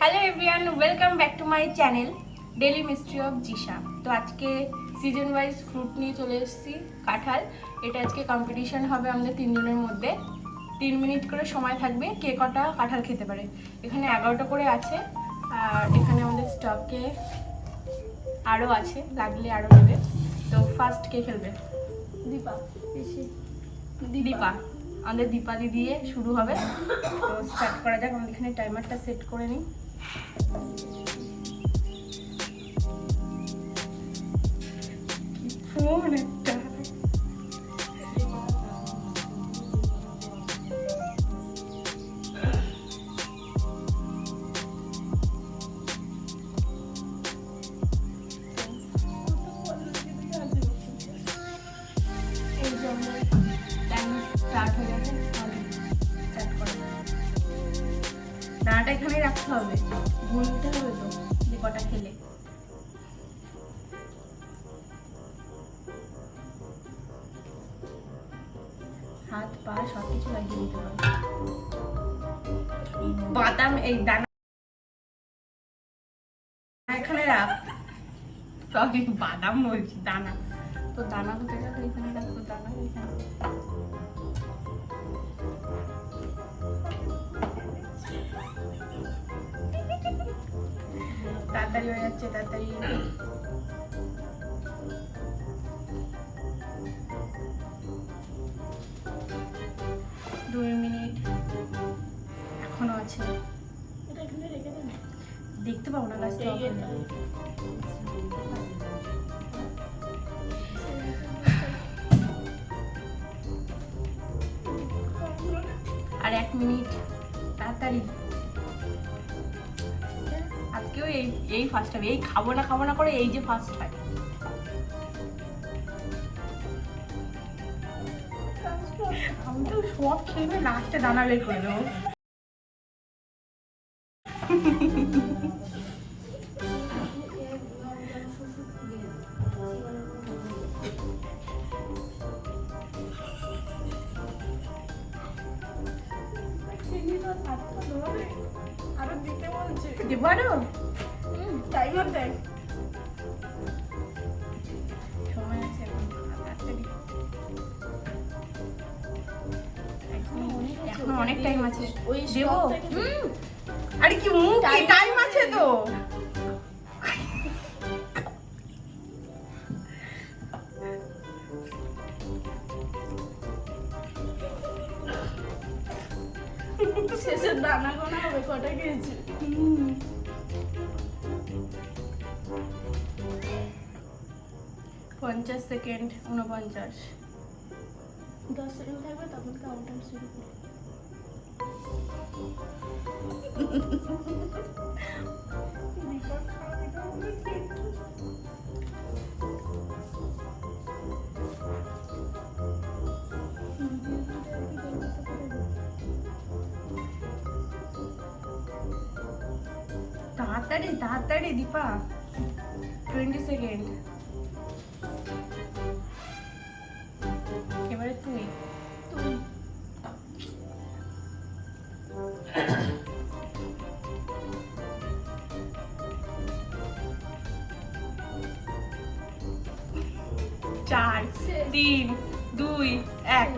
Hello everyone welcome back to my channel daily mystery of Jisha তো আজকে season wise fruit নিয়ে চলে এসেছি কাঁঠাল। এটা আজকে কম্পিটিশন হবে আমাদের তিনজনের মধ্যে। তিন মিনিট করে সময় থাকবে কে কটা কাঁঠাল খেতে পারে। এখানে এগারোটা করে আছে আর এখানে আমাদের স্টকে আরও আছে লাগলে আরও নেবে। তো ফার্স্ট কে খেলবে? দীপা দীপা। আমাদের দীপাদি দিয়ে শুরু হবে। তো স্টার্ট করা যাক আমাদের এখানে টাইমারটা সেট করে নিই। ফোন একটা এখানে রাখ। সরি বাদাম বলছি দানা। তো দানা কোথায় রাখো এখানে রাখো দানা এখানে তাড়াতাড়ি হয়ে যাচ্ছে তাড়াতাড়ি। দুই মিনিট এখনও আছে। দেখতে পাবো না গাছটা আর এক মিনিট, তাড়াতাড়ি। আজকেও এই এই ফার্স্ট হবে এই খাব না খাব না করে এই যে ফার্স্ট হয় আমি তো সব খেয়ে লাস্টে দানা বের করে দেবো। দেবো আরও টাইমার দেখ সময় আছে এখন অনেক টাইম আছে দেবো। আরে কি টাইম আছে তো হবে কটা খেয়েছে? পঞ্চাশ সেকেন্ড উনপঞ্চাশ দশ সেকেন্ড থাকবে তখন কাউন্টার শুরু করবে দীপক খাওয়া দিতে হবে কিন্তু। তাড়াতাড়ি তাড়াতাড়ি দীপা টোয়েন্টি সেকেন্ড এবারে তুই তুই চার শেষ। তিন দুই এক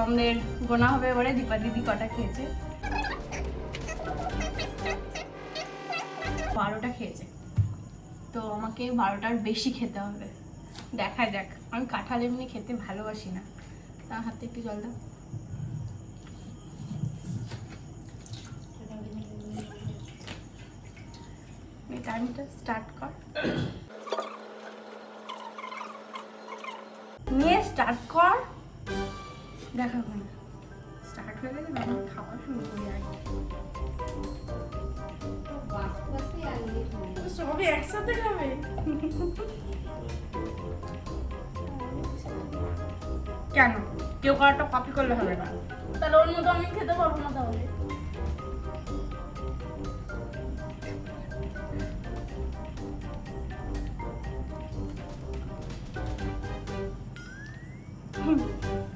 আমাদের গোনা হবে এবারে দীপা দিদি কটা খেয়েছে বারোটা খেয়েছে তো আমাকে বারোটার বেশি খেতে হবে দেখা যাক আমি কাঁঠাল এমনি খেতে ভালোবাসি না তার হাতে একটু জল দাও টাইমটা স্টার্ট কর নিয়ে স্টার্ট কর দেখা হয় স্টার্ট হয়ে গেলে আমি খাওয়া শুরু করি আর কি। সবই একসাথে খাবে? কেন? কেউ কারোটা কপি করলে হবে না। তাহলে ওর মতো আমি খেতে পারব না তাহলে। এটাই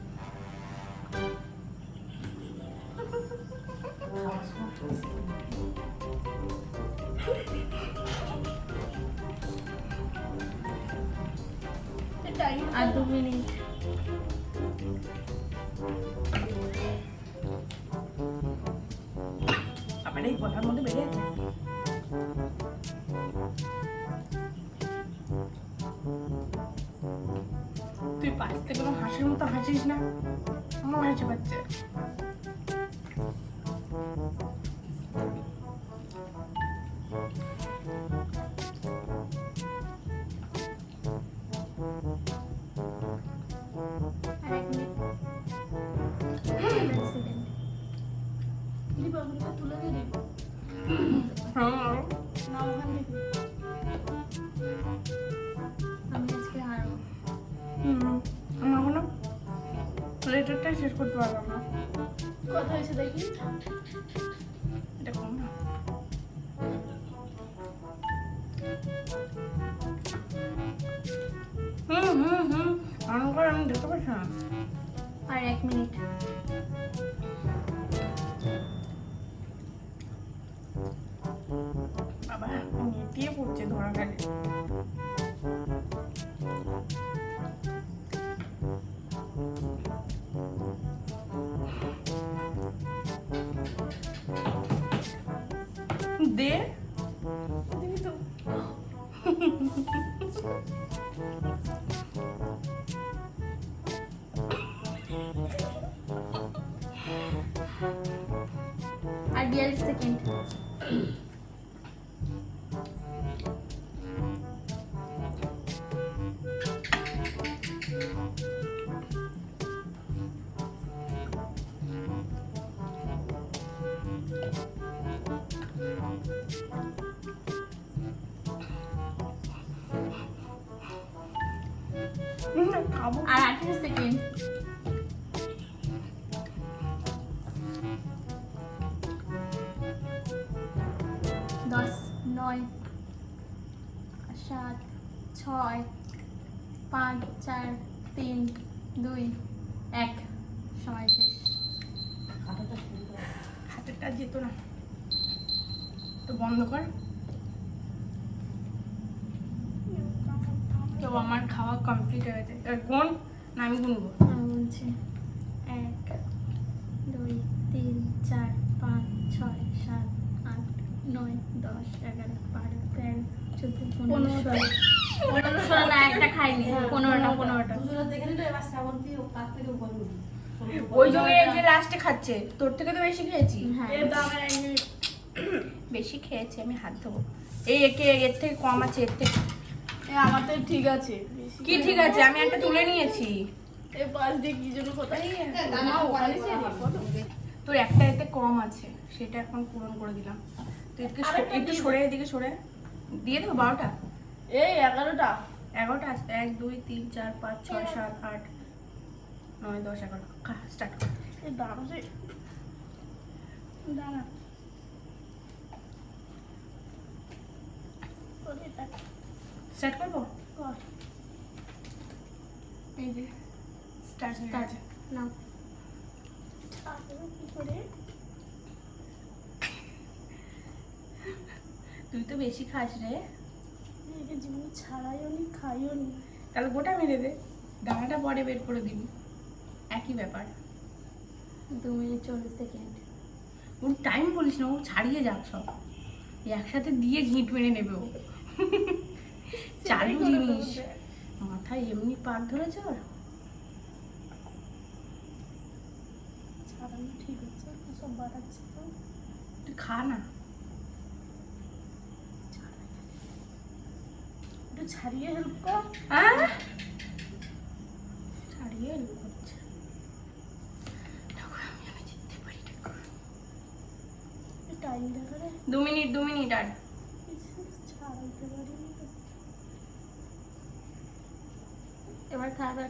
হ্যাঁ হুম আমি এখনও শেষ করতে পারলাম না কত হয়েছে দেখি। এটা না হুম হুম হুম অন করে আমি দেখতে পাচ্ছি আর এক মিনিট বাবা নেটিয়ে পড়ছে ধরা গেলে। দে। দিবি তো। আর বিয়াল্লিশ সেকেন্ড। দুই, এক। সময় শেষ। হাতেরটা যেত না। তো বন্ধ কর। তো আমার খাওয়া কমপ্লিট হয়ে এবার কোন না আমি গুনবো? আমি বলছি এক, দুই, তিন, চার, পাঁচ, ছয়, সাত, আট, নয়, দশ, এগারো, বারো, তেরো, চোদ্দ, পনেরো না একটা খাইনি পনেরোটা পনেরোটা। ওই জন্য যে লাস্টে খাচ্ছে তোর থেকে তো বেশি খেয়েছি। হ্যাঁ। বেশি খেয়েছি আমি হাত ধোবো। এই একে এর থেকে কম আছে এর থেকে আমার তো ঠিক আছে কি ঠিক আছে? আমি একটা তুলে নিয়েছি। তোর একটা এতে কম আছে সেটা এখন পূরণ করে দিলাম। তো এদিকে একটু সরে এদিকে সরে। দিয়ে দেবো বারোটা? এই এগারোটা। এগারোটা আছে এক দুই তিন চার পাঁচ ছয় সাত আট নয় দশ এগারো। স্টার্ট কর। এ রে দাঁড়া। স্টার্ট করব? কর। এই যে স্টার্ট নাও। তুই তো বেশি খাস রে। একে জীবনে ছাড়াইও নি খাইও নি। তাহলে গোটা মেরে দে দানাটা পরে বের করে দিবি। একই ব্যাপার। দু মিনিট চল্লিশ সেকেন্ড। ওর টাইম বলিস না ও ছাড়িয়ে যাক সব। একসাথে দিয়ে ঘিট মেরে নেবে ও। চালু জিনিস। মাথায় এমনি পাক ধরেছে ওর? ঠিক হচ্ছে সব বাড়াচ্ছে তো। তুই খা না। একটু ছাড়িয়ে হেল্প কর। আহ! ছাড়িয়ে এলো করছে। টাইম দেখা। দু মিনিট দু মিনিট আর। ছাড়াইতে পারি এবার খা এবার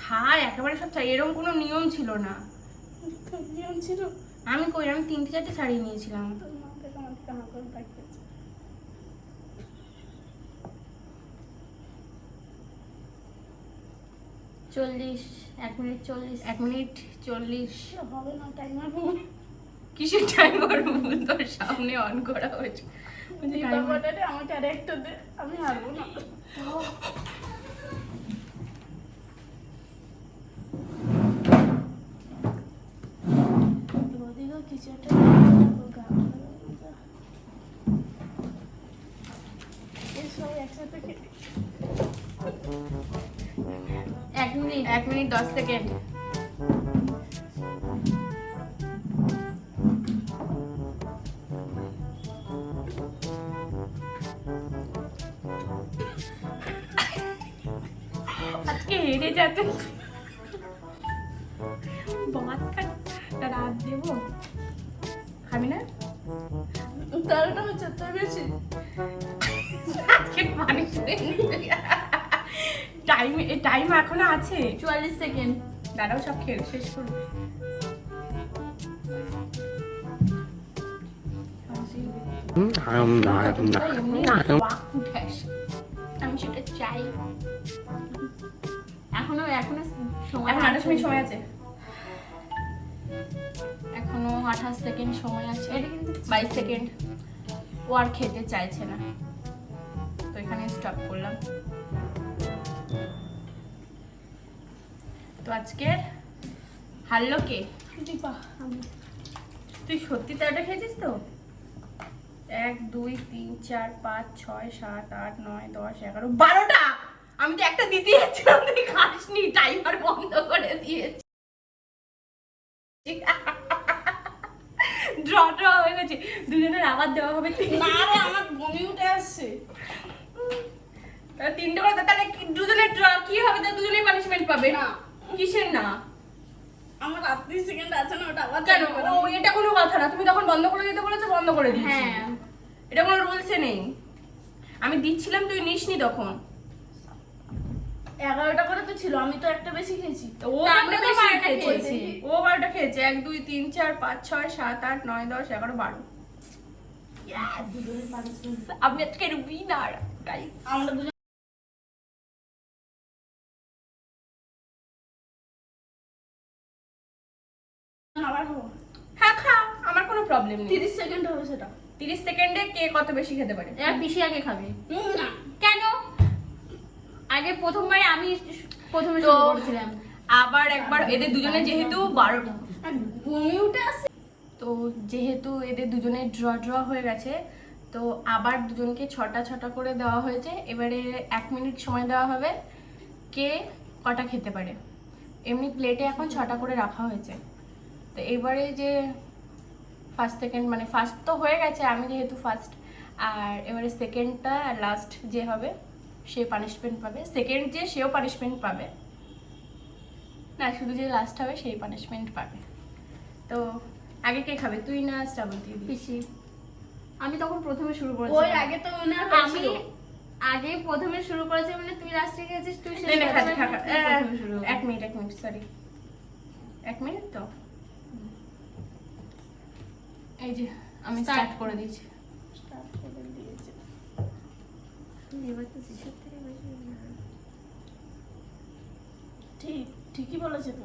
খা একেবারে সব এরকম কোনো নিয়ম ছিল না। নিয়ম ছিল? আমি কই আমি তিনটে চারটে শাড়ি নিয়েছিলাম তোর মা থেকে আমার কাহা করে ডাকতেছে চল্লিশ এক মিনিট চল্লিশ। এক মিনিট চল্লিশ। হবে না টাইমার কিসের টাইমার তোর সামনে অন করা হয়েছে। আমাকে আর একটু দে আমি হারবো না। কিছু একটা এক মিনিট দশ সেকেন্ড। আজকে হেরে যাচ্ছে ভাত খা রাত দেবো। খাবি না? তেরোটা হচ্ছে বেশি। আজকে পানি টাইম টাইম এখনও আছে? চুয়াল্লিশ সেকেন্ড দাঁড়াও সব খেয়ে শেষ করব আমি সেটা চাই। এখনও এখনও সময় এখন আঠাশ মিনিট সময় আছে। এখনও আঠাশ সেকেন্ড সময় আছে। এটা কিন্তু বাইশ সেকেন্ড ও আর খেতে চাইছে না। তো এখানে স্টপ করলাম। তো আজকে হারলো কে? দীপা তুই সত্যি তারটা খেয়েছিস তো? এক দুই তিন চার পাঁচ ছয় সাত আট নয় দশ এগারো বারোটা! আমি তো একটা দিতে যাচ্ছিলাম তুই খাসনি টাইমার বন্ধ করে দিয়েছি। ড্র ড্র হয়ে গেছে। দুজনের আবার দেওয়া হবে। না রে আমার বমি উঠে আসছে। তাহলে তিনটে করে দাও, তাহলে কি- দুজনের ড্র কি হবে? তা দুজনেই পানিশমেন্ট পাবে। না। কিসের না? আমার আটত্রিশ সেকেন্ড আছে না ওটা আবার কেন? ও এটা কোনো কথা না। তুমি তখন বন্ধ করে দিতে বলেছ বন্ধ করে দিয়েছি। হ্যাঁ। এটা কোনো রুলসে নেই। আমি দিচ্ছিলাম তুই নিসনি তখন। এগারোটা করে তো ছিল আমি তো একটা বেশি খেয়েছি। ও তা বারোটা আমি তো বারোটা খেয়েছি। ও বারোটা খেয়েছে। এক দুই তিন চার পাঁচ ছয় সাত আট নয় দশ এগারো বারো। আমি আজকে উইনার গাইস আমরা দুজন হ্যাঁ খা আমার কোনো প্রবলেম নেই। তিরিশ সেকেন্ড হবে সেটা। তিরিশ সেকেন্ডে কে কত বেশি খেতে পারে? এবার পিসি আগে খাবে। না। কেন? আগে প্রথমবার আমি প্রথমে শুরু করেছিলাম। আবার একবার এদের দুজনে যেহেতু বারো বমি উঠে আসছে তো যেহেতু এদের দুজনে ড্র ড্র হয়ে গেছে তো আবার দুজনকে ছটা ছটা করে দেওয়া হয়েছে। এবারে এক মিনিট সময় দেওয়া হবে কে কটা খেতে পারে। এমনি প্লেটে এখন ছটা করে রাখা হয়েছে। তো এবারে যে ফার্স্ট সেকেন্ড মানে ফার্স্ট তো হয়ে গেছে আমি যেহেতু ফার্স্ট আর এবারে সেকেন্ডটা লাস্ট যে হবে সে পানিশমেন্ট পাবে। সেকেন্ড যে সেও পানিশমেন্ট পাবে। না শুধু যে লাস্ট হবে সেই পানিশমেন্ট পাবে। তো আগে কে খাবে? তুই না শ্রাবন্তী দিদি? পিসি। আমি তখন প্রথমে শুরু করেছি ওই আগে তো উনার আমি আগে প্রথমে শুরু করেছি মানে তুই লাস্টে গেছিস তুই শেষ নে, নে, প্রথমে শুরু এক মিনিট এক মিনিট সরি এক মিনিট তো। এই যে আমি. স্টার্ট করে দিয়েছি Start করে দিয়েছে। এবার তো জিসার থেকে বেশি ঠিক ঠিকই বলেছে তো।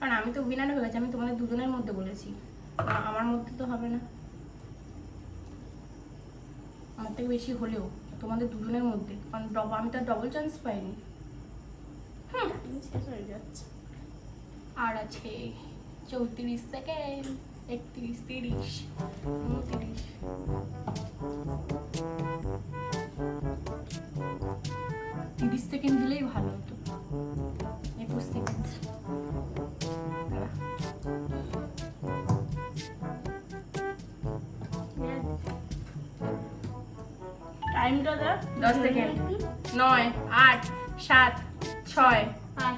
কারণ আমি তো উইনার হয়ে গেছি আমি তোমাদের দুজনের মধ্যে বলেছি। আমার মধ্যে তো হবে না। আমার থেকে বেশি হলেও তোমাদের দুজনের মধ্যে। কারণ ডব- আমি তো ডবল চান্স পাইনি। হুম শেষ হয়ে যাচ্ছে। আর আছে চৌত্রিশ সেকেন্ড একত্রিশ তিরিশ উনত্রিশ। তিরিশ সেকেন্ড দিলেই ভালো হতো। একুশ সেকেন্ড টাইমটা দে দশ সেকেন্ড নয় আট সাত ছয়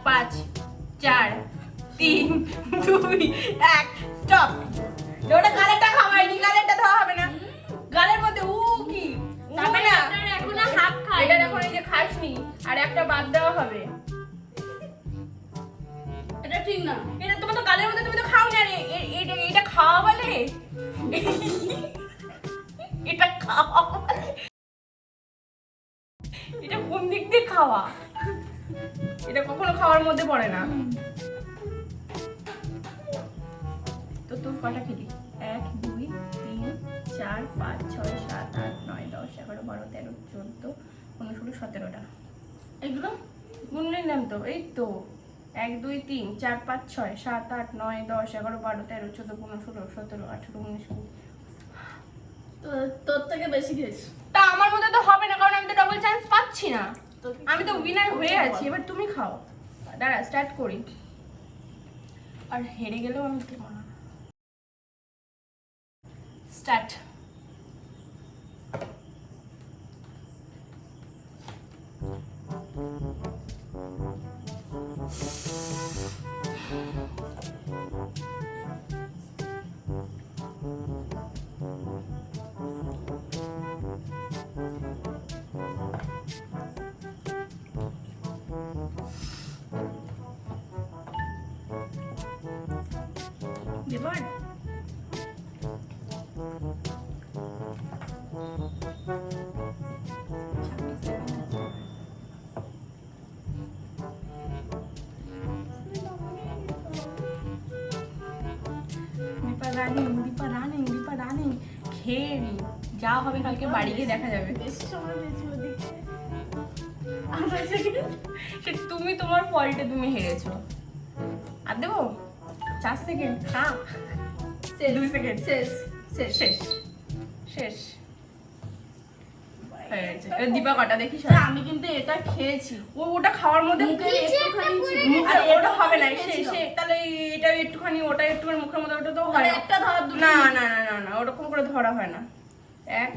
পাঁচ চার তিন দুই এক স্টপ ওটা গালেরটা খাওয়াইনি গালেরটা দেওয়া হবে না। গালের মধ্যে উ কি? তারপরে না। এখনও হাফ খায় এটা এখন এই যে খাসনি আর একটা বাদ দেওয়া হবে। এটা ঠিক না। এটা তোমার তো গালের মধ্যে তুমি তো খাও না রে এটা এটা খাওয়া বলে? এটা খাওয়া বলে? এটা কোন দিক দিয়ে খাওয়া? এটা কখনো খাওয়ার মধ্যে পড়ে না। তো কটা খেলি? এক দুই তিন চার পাঁচ ছয় সাত আট নয় দশ এগারো বারো তেরো চোদ্দ পনেরো ষোলো সতেরোটা। এগুলো গুনলে নিলাম তো এই তো। এক দুই তিন চার পাঁচ ছয় সাত আট নয় দশ এগারো বারো তেরো চোদ্দ পনেরো ষোলো সতেরো আঠেরো উনিশ কুড়ি। তো তোর থেকে বেশি খেয়েছি। তা আমার মধ্যে তো হবে না কারণ আমি তো ডবল চান্স পাচ্ছি না। আমি তো উইনার হয়ে আছি এবার তুমি খাও। দাঁড়া স্টার্ট করি। আর হেরে গেলেও আমি দেবো না running Dipa running Dipa running খেয়ে নি যা হবে কালকে বাড়ি গিয়ে দেখা যাবে। বেশি সময় সে তুমি তোমার ফল্টে তুমি হেরেছো। আর দেবো? চার সেকেন্ড খা দুই সেকেন্ড শেষ। শেষ। শেষ। শেষ। হয়ে। দীপা কটা দেখি সব। আমি কিন্তু এটা খেয়েছি। ও ওটা খাওয়ার মধ্যে মুখে একটুখানি। ওটা হবে না সে তাহলে এটা একটুখানি ওটা একটুখানি মুখের মধ্যে ওটা তো হয় মানে একটা ধর না না না না না ওরকম করে ধরা হয় না। এক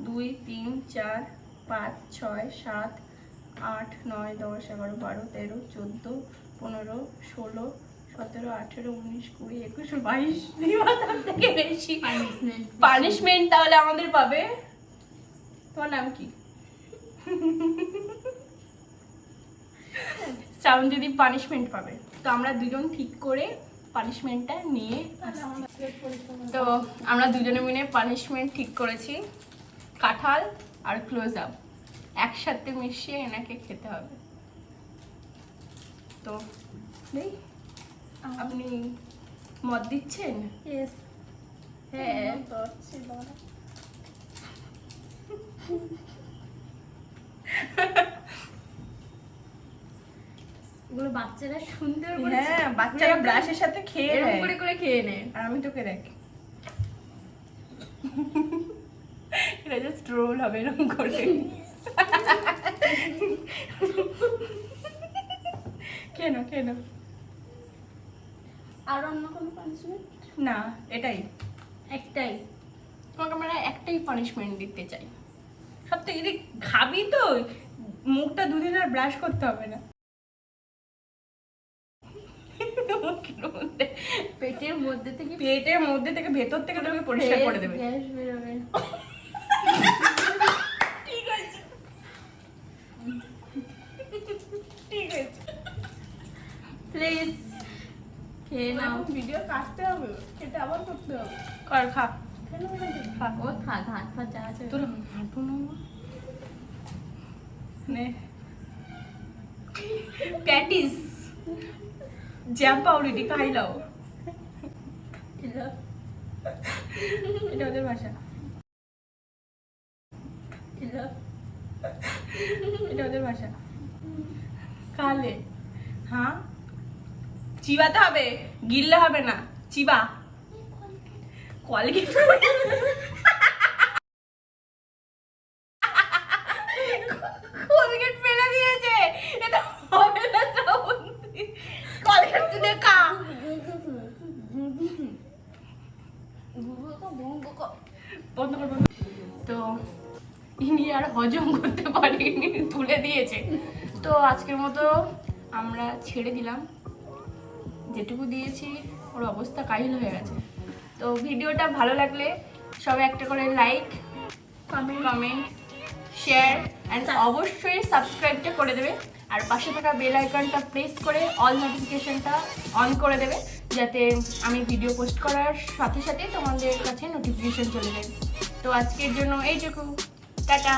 দুই তিন চার পাঁচ ছয় সাত আট নয় দশ এগারো বারো তেরো চোদ্দ পনেরো ষোলো সতেরো আঠেরো উনিশ কুড়ি একুশ বাইশ থেকে বেশি। পানিশমেন্ট তাহলে আমাদের পাবে? তোমার নাম কি? শ্রাবণ দিদি পানিশমেন্ট পাবে। তো আমরা দুজন ঠিক করে পানিশমেন্টটা নিয়ে তো আমরা দুজনে মিলে পানিশমেন্ট ঠিক করেছি। কাঁঠাল আর ক্লোজ আপ একসাথে মিশিয়ে এনাকে খেতে হবে। তো আপনি মত দিচ্ছেন? হ্যাঁ। ওগুলো বাচ্চারা সুন্দর করে হ্যাঁ বাচ্চারা ব্রাশের সাথে খেয়ে নেয়। করে করে খেয়ে নেয়। আর আমি তোকে এটা জাস্ট রোল হবে এরকম করে। কেন কেন আর অন্য কোনো পানিশমেন্ট না এটাই। একটাই। তোমাকে আমরা একটাই পানিশমেন্ট দিতে চাই। সব থেকে খাবি তো মুখটা দুদিন আর ব্রাশ করতে হবে না মুখের মধ্যে পেটের মধ্যে থেকে পেটের মধ্যে থেকে ভেতর থেকে তোকে পরিষ্কার করে দেবে। গ্যাস বেরোবে। ঠিক আছে। ঠিক আছে। প্লিজ খেয়ে নাও। ভিডিও কাটতে হবে। আবার করতে হবে। কর খা। কেন? ওটা দেখি? ও থাক হাত ফাত যা আছে। তোর হাঁটু নে। প্যাটিস। জ্যাম পাউরুটি খাইলাও। এটা ওদের ভাষা। এটা ওদের ভাষা। কালে। হ্যাঁ? চিবাতে হবে, গিললে হবে না। চিবা। কলগেট। কলগেট ফেলে দিয়েছে। এটা হবে না কর বন্ধ কর। তো ইনি আর হজম করতে পারেনি তুলে দিয়েছে। তো আজকের মতো আমরা ছেড়ে দিলাম। যেটুকু দিয়েছি ওর অবস্থা কাহিল হয়ে গেছে। তো ভিডিওটা ভালো লাগলে সবাই একটা করে like comment comment share and অবশ্যই সাবস্ক্রাইবটা করে দেবে। আর পাশে থাকা বেল আইকনটা প্রেস করে অল নোটিফিকেশনটা অন করে দেবে। যাতে আমি ভিডিও পোস্ট করার সাথে সাথে তোমাদের কাছে নোটিফিকেশন চলে যায়। তো আজকের জন্য এইটুকু। টাটা।